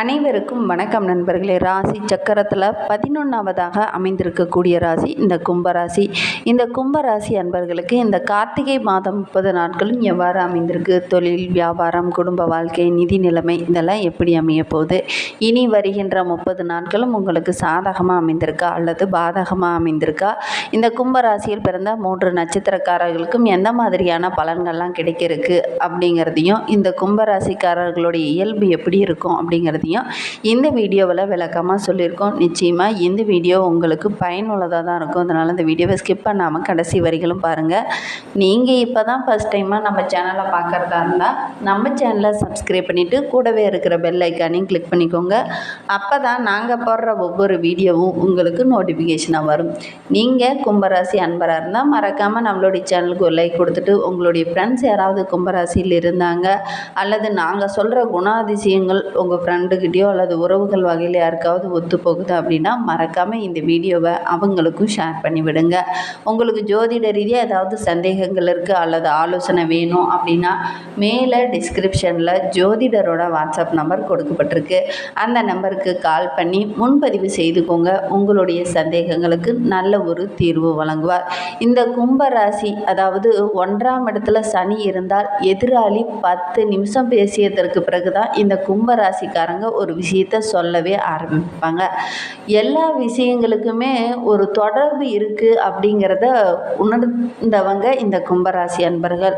அனைவருக்கும் வணக்கம் நண்பர்களே. ராசி சக்கரத்தில் பதினொன்றாவதாக அமைந்திருக்கக்கூடிய ராசி இந்த கும்பராசி. இந்த கும்பராசி அன்பர்களுக்கு இந்த கார்த்திகை மாதம் முப்பது நாட்களும் எவ்வாறு அமைந்திருக்கு? தொழில் வியாபாரம் குடும்ப வாழ்க்கை நிதி நிலைமை இதெல்லாம் எப்படி அமைய போகுது? இனி வருகின்ற முப்பது நாட்களும் உங்களுக்கு சாதகமாக அமைந்திருக்கா? அல்லது பாதகமாக அமைந்திருக்கா? இந்த கும்பராசியில் பிறந்த மூன்று நட்சத்திரக்காரர்களுக்கும் எந்த மாதிரியான பலன்கள்லாம் கிடைக்கிறதுக்கு அப்படிங்கிறதையும் இந்த கும்பராசிக்காரர்களுடைய இயல்பு எப்படி இருக்கும்? அப்படிங்கிறது பற்றியும் இந்த வீடியோவில் விளக்கமாக சொல்லியிருக்கோம். நிச்சயமாக இந்த வீடியோ உங்களுக்கு பயனுள்ளதாக தான் இருக்கும். அதனால் இந்த வீடியோவை ஸ்கிப் பண்ணாமல் கடைசி வரிகளும் பாருங்கள் நீங்கள் இப்போ தான் ஃபஸ்ட் டைமாக நம்ம சேனலை பார்க்குறதா இருந்தால் நம்ம சேனலை சப்ஸ்கிரைப் பண்ணிவிட்டு கூடவே இருக்கிற பெல் ஐக்கானையும் கிளிக் பண்ணிக்கோங்க. அப்போ தான் நாங்கள் போடுற ஒவ்வொரு வீடியோவும் உங்களுக்கு நோட்டிஃபிகேஷனாக வரும். நீங்கள் கும்பராசி அன்பராக இருந்தால் மறக்காமல் நம்மளுடைய சேனலுக்கு ஒரு லைக் கொடுத்துட்டு உங்களுடைய ஃப்ரெண்ட்ஸ் யாராவது கும்பராசியில் இருந்தாங்க அல்லது நாங்கள் சொல்கிற குணாதிசயங்கள் உங்கள் ஃப்ரெண்டுக்கிட்டேயோ அல்லது உறவுகள் வகையில் யாருக்காவது ஒத்து போகுது அப்படின்னா மறக்காமல் இந்த வீடியோவை அவங்களுக்கும் ஷேர் பண்ணிவிடுங்க. உங்களுக்கு ஜோதிட ரீதியாக ஏதாவது சந்தேகங்கள் இருக்குது அல்லது ஆலோசனை வேணும் அப்படின்னா மேலே டிஸ்கிரிப்ஷனில் ஜோதிடரோட வாட்ஸ்அப் நம்பர் கொடுக்கப்பட்டிருக்கு. அந்த நம்பருக்கு கால் பண்ணி முன்பதிவு செய்துக்கோங்க. உங்களுடைய சந்தேகங்களுக்கு நல்ல ஒரு தீர்வு வழங்குவார். இந்த கும்பராசி அதாவது ஒன்றாம் இடத்துல சனி இருந்தால் எதிராளி பத்து நிமிஷம் பேசியதற்கு பிறகு தான் இந்த கும்பராசிக்காரங்க ஒரு விஷயத்த சொல்லவே ஆரம்பிப்பாங்க. எல்லா விஷயங்களுக்குமே ஒரு தொடர்பு இருக்குது அப்படிங்கிறத உணர்ந்தவங்க இந்த கும்பராசி அன்பர்கள்.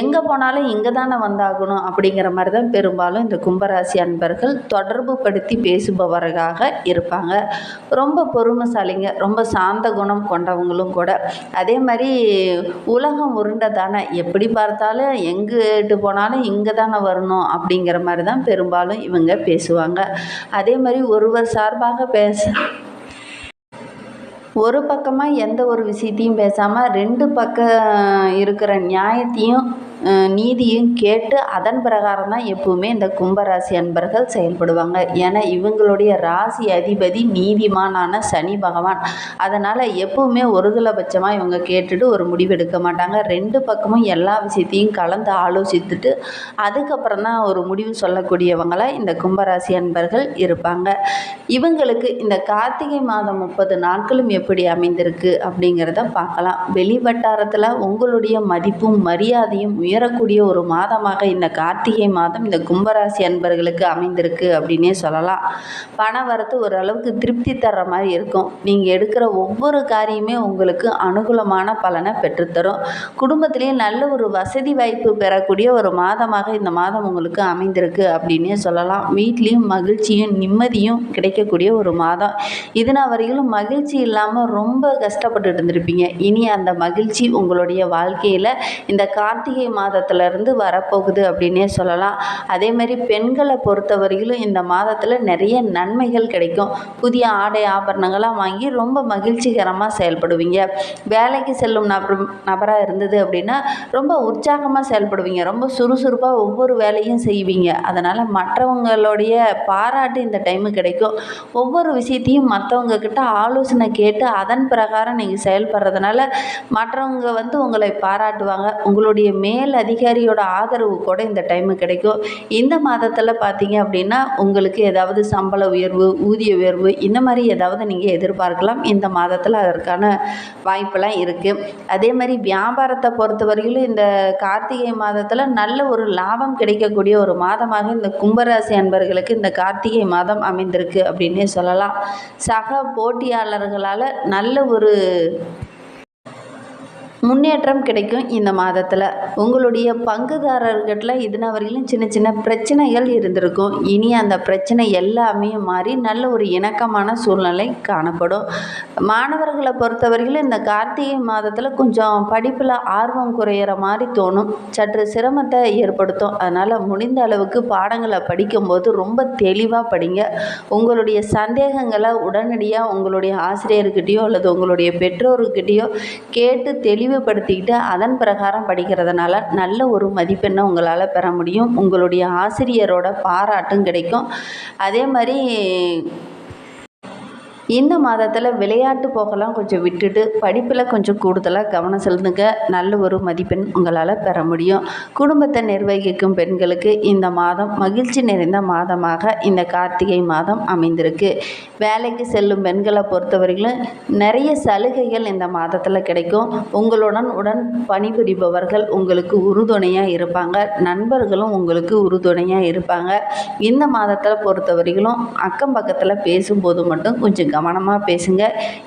எங்கே போனாலும் இங்கே தானே வந்தாகணும் அப்படிங்கிற மாதிரி தான் பெரும்பாலும் இந்த கும்பராசி அன்பர்கள் தொடர்பு படுத்தி பேசுபவர்களாக இருப்பாங்க. ரொம்ப பொறுமைசாலிங்க ரொம்ப சாந்த குணம் கொண்டவங்களும் கூட. அதே மாதிரி உலகம் உருண்டை தானே எப்படி பார்த்தாலும் எங்கிட்டு போனாலும் இங்கே தானே வரணும் அப்படிங்கிற மாதிரி தான் பெரும்பாலும் இவங்க பேசுவாங்க. அதே மாதிரி ஒருவர் சார்பாக பேச ஒரு பக்கமாக எந்த ஒரு விஷயத்தையும் பேசாமல் ரெண்டு பக்கம் இருக்கிற நியாயத்தையும் நீதியும் கேட்டு அதன் பிரகாரம் தான் எப்பவுமே இந்த கும்பராசி அன்பர்கள் செயல்படுவாங்க. ஏன்னா இவங்களுடைய ராசி அதிபதி நீதிமானான சனி பகவான். அதனால் எப்பவுமே ஒருதலைபட்சமாக இவங்க கேட்டுட்டு ஒரு முடிவெடுக்க மாட்டாங்க. ரெண்டு பக்கமும் எல்லா விஷயத்தையும் கலந்து ஆலோசித்துட்டு அதுக்கப்புறம் தான் ஒரு முடிவு சொல்லக்கூடியவங்களாக இந்த கும்பராசி அன்பர்கள் இருப்பாங்க. இவங்களுக்கு இந்த கார்த்திகை மாதம் முப்பது நாட்களும் எப்படி அமைந்திருக்கு அப்படிங்கிறத பார்க்கலாம். வெளி வட்டாரத்தில் உங்களுடைய மதிப்பும் மரியாதையும் உயரக்கூடிய ஒரு மாதமாக இந்த கார்த்திகை மாதம் இந்த கும்பராசி அன்பர்களுக்கு அமைந்திருக்கு அப்படின்னே சொல்லலாம். பண வரத்து ஓரளவுக்கு திருப்தி தர்ற மாதிரி இருக்கும். நீங்கள் எடுக்கிற ஒவ்வொரு காரியமே உங்களுக்கு அனுகூலமான பலனை பெற்றுத்தரும். குடும்பத்திலேயே நல்ல ஒரு வசதி வாய்ப்பு பெறக்கூடிய ஒரு மாதமாக இந்த மாதம் உங்களுக்கு அமைந்திருக்கு அப்படின்னே சொல்லலாம். வீட்லேயும் மகிழ்ச்சியும் நிம்மதியும் கிடைக்கக்கூடிய ஒரு மாதம். இதனால் வரையிலும் மகிழ்ச்சி இல்லாமல் ரொம்ப கஷ்டப்பட்டுட்டு இருந்திருப்பீங்க. இனி அந்த மகிழ்ச்சி உங்களுடைய வாழ்க்கையில் இந்த கார்த்திகை மாதத்துலேருந்து வரப்போகுது அப்படின்னே சொல்லலாம். அதே மாதிரி பெண்களை பொறுத்தவரையிலும் இந்த மாதத்தில் நிறைய நன்மைகள் கிடைக்கும். புதிய ஆடை ஆபரணங்கள்லாம் வாங்கி ரொம்ப மகிழ்ச்சிகரமாக செயல்படுவீங்க. வேலைக்கு செல்லும் நபர் நபராக இருந்தது அப்படின்னா ரொம்ப உற்சாகமாக செயல்படுவீங்க. ரொம்ப சுறுசுறுப்பாக ஒவ்வொரு வேலையும் செய்வீங்க. அதனால் மற்றவங்களுடைய பாராட்டு இந்த டைமு கிடைக்கும். ஒவ்வொரு விஷயத்தையும் மற்றவங்க கிட்ட ஆலோசனை கேட்டு அதன் பிரகாரம் நீங்கள் செயல்படுறதுனால மற்றவங்க வந்து உங்களை பாராட்டுவாங்க. உங்களுடைய மேல் அதிகாரியோட ஆதரவு கூட இந்த டைமு கிடைக்கும். இந்த மாதத்தில் பார்த்தீங்க அப்படின்னா உங்களுக்கு ஏதாவது சம்பள உயர்வு ஊதிய உயர்வு இந்த மாதிரி ஏதாவது நீங்கள் எதிர்பார்க்கலாம். இந்த மாதத்தில் அதற்கான வாய்ப்பெல்லாம் இருக்குது அதே மாதிரி வியாபாரத்தை பொறுத்தவரையிலும் இந்த கார்த்திகை மாதத்தில் நல்ல ஒரு லாபம் கிடைக்கக்கூடிய ஒரு மாதமாக இந்த கும்பராசி அன்பர்களுக்கு இந்த கார்த்திகை மாதம் அமைந்திருக்கு அப்படின்னே சொல்லலாம். சக போட்டியாளர்களால் நல்ல ஒரு முன்னேற்றம் கிடைக்கும் இந்த மாதத்தில். உங்களுடைய பங்குதாரர்கிட்ட இதுனா வரையிலும் சின்ன சின்ன பிரச்சனைகள் இருந்திருக்கும். இனி அந்த பிரச்சனை எல்லாமே மாறி நல்ல ஒரு இணக்கமான சூழ்நிலை காணப்படும். மாணவர்களை பொறுத்தவரையிலும் இந்த கார்த்திகை மாதத்தில் கொஞ்சம் படிப்பில் ஆர்வம் குறையிற மாதிரி தோணும். சற்று சிரமத்தை ஏற்படுத்தும். அதனால் முடிந்த அளவுக்கு பாடங்களை படிக்கும்போது ரொம்ப தெளிவாக படிங்க. உங்களுடைய சந்தேகங்களை உடனடியாக உங்களுடைய ஆசிரியர்கிட்டேயோ அல்லது உங்களுடைய பெற்றோர்கிட்டேயோ கேட்டு தெளிவுபடுத்திக்கிட்டு அதன் பிரகாரம் படிக்கிறதுனால நல்ல ஒரு மதிப்பெண்ணை உங்களால் பெற முடியும். உங்களுடைய ஆசிரியரோட பாராட்டும் கிடைக்கும். அதே மாதிரி இந்த மாதத்தில் விளையாட்டு போகலாம் கொஞ்சம் விட்டுட்டு படிப்பில் கொஞ்சம் கூடுதலாக கவனம் செலுத்துங்க. நல்ல ஒரு மதிப்பெண் உங்களால் பெற முடியும். குடும்பத்தை நிர்வகிக்கும் பெண்களுக்கு இந்த மாதம் மகிழ்ச்சி நிறைந்த மாதமாக இந்த கார்த்திகை மாதம் அமைந்திருக்கு. வேலைக்கு செல்லும் பெண்களை பொறுத்தவரையிலும் நிறைய சலுகைகள் இந்த மாதத்தில் கிடைக்கும். உங்களுடன் உடன் பணிபுரிபவர்கள் உங்களுக்கு உறுதுணையாக இருப்பாங்க. நண்பர்களும் உங்களுக்கு உறுதுணையாக இருப்பாங்க. இந்த மாதத்தில் பொறுத்தவரையிலும் அக்கம் பக்கத்தில் பேசும்போது மட்டும் கொஞ்சம் கவனமாக பேசுங்க.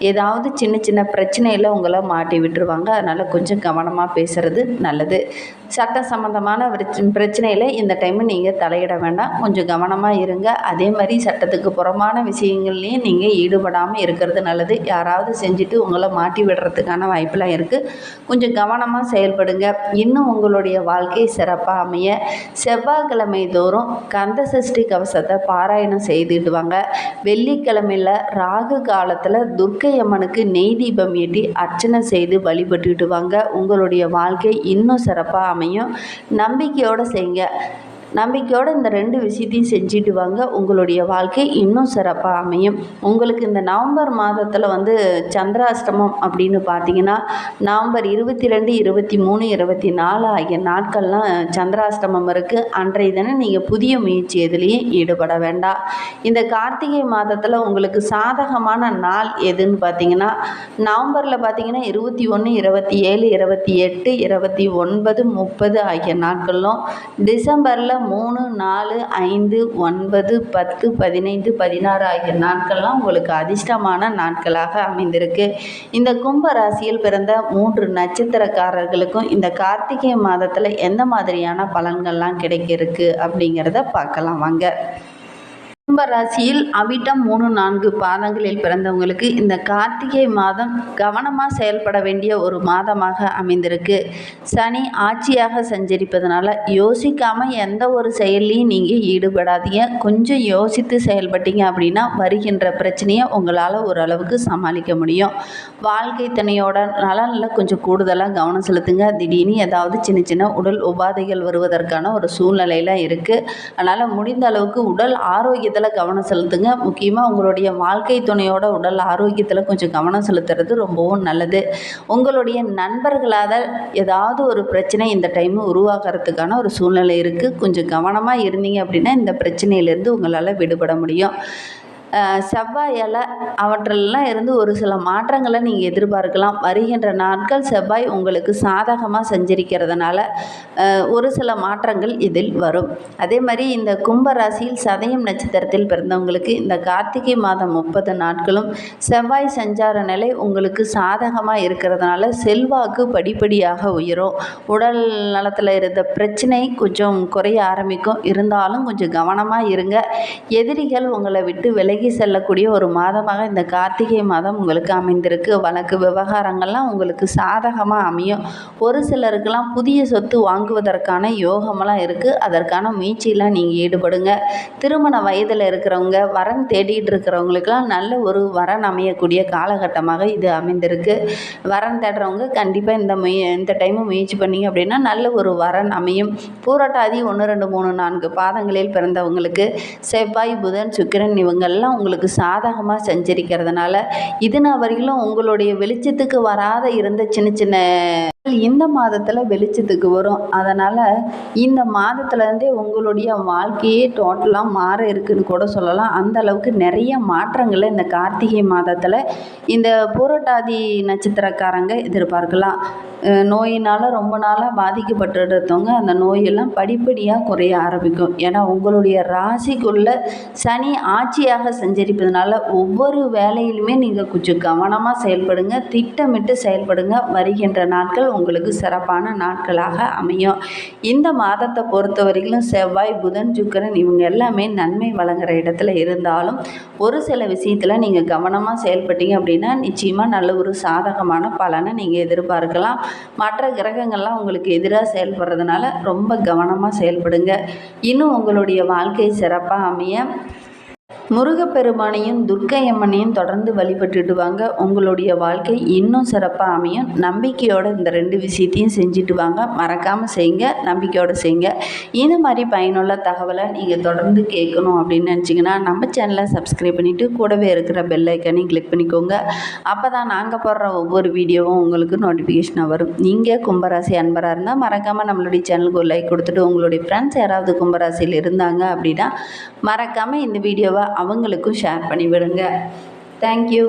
ஏதாவது சின்ன சின்ன பிரச்சனையில் உங்களை மாட்டி விட்டுருவாங்க. அதனால் கொஞ்சம் கவனமாக பேசுகிறது நல்லது. சட்ட சம்மந்தமான பிரச்சனையில் இந்த டைமு நீங்கள் தலையிட வேண்டாம். கொஞ்சம் கவனமாக இருங்க. அதே மாதிரி சட்டத்துக்கு புறம்பான விஷயங்கள்லையும் நீங்கள் ஈடுபடாமல் இருக்கிறது நல்லது. யாராவது செஞ்சுட்டு உங்களை மாட்டி விடுறதுக்கான வாய்ப்பெலாம் இருக்குது கொஞ்சம் கவனமாக செயல்படுங்க. இன்னும் உங்களுடைய வாழ்க்கை சிறப்பாக அமைய. செவ்வாய்க்கிழமை தோறும் கந்த சஷ்டி கவசத்தை பாராயணம் செய்துடுவாங்க வெள்ளிக்கிழமையில் ரா ராகு காலத்தில் துர்க்கை அம்மனுக்கு நெய் தீபம் ஏற்றி அர்ச்சனை செய்து வழிபட்டுட்டு வாங்க. உங்களுடைய வாழ்க்கை இன்னும் சிறப்பாக அமையும். நம்பிக்கையோடு செய்யுங்க நம்பிக்கையோடு இந்த ரெண்டு விஷயத்தையும் செஞ்சுட்டு வாங்க. உங்களுடைய வாழ்க்கை இன்னும் சிறப்பாக அமையும். உங்களுக்கு இந்த நவம்பர் மாதத்தில் வந்து சந்திராஷ்டமம் அப்படின்னு பார்த்தீங்கன்னா நவம்பர் இருபத்தி ரெண்டு இருபத்தி மூணு இருபத்தி நாலு ஆகிய நாட்கள்லாம் சந்திராஷ்டமம் இருக்குது அன்றைய தினம் நீங்கள் புதிய முயற்சி எதுலேயும் ஈடுபட வேண்டாம். இந்த கார்த்திகை மாதத்தில் உங்களுக்கு சாதகமான நாள் எதுன்னு பார்த்தீங்கன்னா நவம்பரில் பார்த்தீங்கன்னா இருபத்தி ஒன்று இருபத்தி ஏழு இருபத்தி எட்டு இருபத்தி ஒன்பது முப்பது ஆகிய நாட்களும் டிசம்பரில் மூணு நாலு ஐந்து ஒன்பது பத்து பதினைந்து பதினாறு ஆகிய நாட்கள்லாம் உங்களுக்கு அதிர்ஷ்டமான நாட்களாக அமைந்திருக்கு. இந்த கும்ப ராசியில் பிறந்த மூன்று நட்சத்திரக்காரர்களுக்கும் இந்த கார்த்திகை மாதத்தில் எந்த மாதிரியான பலன்கள்லாம் கிடைக்கிருக்கு அப்படிங்கிறத பார்க்கலாம். வாங்க. கும்ப ராசியில் அவிட்டம் மூணு நான்கு பாதங்களில் பிறந்தவங்களுக்கு இந்த கார்த்திகை மாதம் கவனமாக செயல்பட வேண்டிய ஒரு மாதமாக அமைந்திருக்கு. சனி ஆட்சியாக சஞ்சரிப்பதனால யோசிக்காமல் எந்த ஒரு செயல்லையும் நீங்கள் ஈடுபடாதீங்க. கொஞ்சம் யோசித்து செயல்பட்டீங்க அப்படின்னா வருகின்ற பிரச்சனையை உங்களால் ஓரளவுக்கு சமாளிக்க முடியும். வாழ்க்கை துணையோட நலனில் கொஞ்சம் கூடுதலாக கவனம் செலுத்துங்க. திடீர்னு ஏதாவது சின்ன சின்ன உடல் உபாதைகள் வருவதற்கான ஒரு சூழ்நிலையில் இருக்குது அதனால் முடிந்த அளவுக்கு உடல் ஆரோக்கியத்தை ஆரோக்கியத்தில் கவனம் செலுத்துங்க. முக்கியமாக உங்களுடைய வாழ்க்கை துணையோட உடல் ஆரோக்கியத்தில் கொஞ்சம் கவனம் செலுத்துறது ரொம்பவும் நல்லது. உங்களுடைய நண்பர்களால் ஏதாவது ஒரு பிரச்சனை இந்த டைமு உருவாகிறதுக்கான ஒரு சூழ்நிலை இருக்குது கொஞ்சம் கவனமாக இருந்தீங்க அப்படின்னா இந்த பிரச்சனையிலேருந்து உங்களால் விடுபட முடியும். செவ்வாய் செவ்வாயால் அவற்றிலெல்லாம் இருந்து ஒரு சில மாற்றங்களை நீங்கள் எதிர்பார்க்கலாம். வருகின்ற நாட்கள் செவ்வாய் உங்களுக்கு சாதகமாக சஞ்சரிக்கிறதுனால ஒரு சில மாற்றங்கள் இதில் வரும். அதே மாதிரி இந்த கும்ப ராசியில் சதயம் நட்சத்திரத்தில் பிறந்தவங்களுக்கு இந்த கார்த்திகை மாதம் முப்பது நாட்களும் செவ்வாய் சஞ்சார நிலை உங்களுக்கு சாதகமாக இருக்கிறதுனால செல்வாக்கு படிப்படியாக உயரும். உடல் நலத்தில் இருந்த பிரச்சனை கொஞ்சம் குறைய ஆரம்பிக்கும். இருந்தாலும் கொஞ்சம் கவனமாக இருங்க. எதிரிகள் உங்களை விட்டு விலகி விலகி செல்லக்கூடிய ஒரு மாதமாக இந்த கார்த்திகை மாதம் உங்களுக்கு அமைந்திருக்கு. வழக்கு விவகாரங்கள்லாம் உங்களுக்கு சாதகமாக அமையும். ஒரு சிலருக்கெல்லாம் புதிய சொத்து வாங்குவதற்கான யோகமெல்லாம் இருக்குது அதற்கான முயற்சியெலாம் நீங்கள் ஈடுபடுங்க. திருமண வயதில் இருக்கிறவங்க வரன் தேடிட்டு இருக்கிறவங்களுக்கெல்லாம் நல்ல ஒரு வரன் அமையக்கூடிய காலகட்டமாக இது அமைந்திருக்கு. வரன் தேடுறவங்க கண்டிப்பாக இந்த முய இந்த டைமு முயற்சி பண்ணிங்க அப்படின்னா நல்ல ஒரு வரன் அமையும். பூரட்டாதி ஒன்று ரெண்டு மூணு நான்கு பாதங்களில் பிறந்தவங்களுக்கு செவ்வாய் புதன் சுக்கிரன் இவங்கெல்லாம் எல்லாம் உங்களுக்கு சாதகமாக சஞ்சரிக்கிறதுனால இது வரையிலும் உங்களுடைய வெளிச்சத்துக்கு வராத இருந்த சின்ன சின்ன இந்த மாதத்தில் வெளிச்சத்துக்கு வரும். அதனால் இந்த மாதத்துலேருந்தே உங்களுடைய வாழ்க்கையே டோட்டலாக மாற இருக்குதுன்னு கூட சொல்லலாம். அந்த அளவுக்கு நிறைய மாற்றங்களை இந்த கார்த்திகை மாதத்தில் இந்த பூரட்டாதி நட்சத்திரக்காரங்க எதிர்பார்க்கலாம். நோயினால் ரொம்ப நாளாக பாதிக்கப்பட்டு இருந்தவங்க அந்த நோயெல்லாம் படிப்படியாக குறைய ஆரம்பிக்கும். ஏன்னா உங்களுடைய ராசிக்குள்ளே சனி ஆட்சியாக சஞ்சரிப்பதனால ஒவ்வொரு வேலையிலுமே நீங்கள் கொஞ்சம் கவனமாக செயல்படுங்க திட்டமிட்டு செயல்படுங்க. வருகின்ற நாட்கள் உங்களுக்கு சிறப்பான நாட்களாக அமையும். இந்த மாதத்தை பொறுத்த வரைக்கும் செவ்வாய் புதன் சுக்கரன் இவங்க எல்லாமே நன்மை வழங்குகிற இடத்துல இருந்தாலும் ஒரு சில விஷயத்தில் நீங்கள் கவனமாக செயல்பட்டீங்க அப்படின்னா நிச்சயமாக நல்ல ஒரு சாதகமான பலனை நீங்கள் எதிர்பார்க்கலாம். மற்ற கிரகங்கள்லாம் உங்களுக்கு எதிராக செயல்படுறதுனால ரொம்ப கவனமாக செயல்படுங்க. இன்னும் உங்களுடைய வாழ்க்கை சிறப்பாக அமைய முருகப்பெருமானையும் துர்க்கையம்மனையும் தொடர்ந்து வழிபட்டுட்டு வாங்க உங்களுடைய வாழ்க்கை இன்னும் சிறப்பாக அமையும். நம்பிக்கையோடு இந்த ரெண்டு விஷயத்தையும் செஞ்சுட்டு வாங்க. மறக்காமல் செய்யுங்க. நம்பிக்கையோடு செய்யுங்க. இந்த மாதிரி பயனுள்ள தகவலை நீங்கள் தொடர்ந்து கேட்கணும் அப்படின்னு நினச்சிங்கன்னா நம்ம சேனலை சப்ஸ்கிரைப் பண்ணிவிட்டு கூடவே இருக்கிற பெல் ஐக்கனையும் கிளிக் பண்ணிக்கோங்க. அப்போ தான் நாங்கள் போடுற ஒவ்வொரு வீடியோவும் உங்களுக்கு நோட்டிஃபிகேஷனாக வரும். நீங்கள் கும்பராசி அன்பராக இருந்தால் மறக்காமல் நம்மளுடைய சேனலுக்கு ஒரு லைக் கொடுத்துட்டு உங்களுடைய ஃப்ரெண்ட்ஸ் யாராவது கும்பராசியில் இருந்தாங்க அப்படின்னா மறக்காமல் இந்த வீடியோவை அவங்களுக்கும் ஷேர் பண்ணி விடுங்க தேங்க்யூ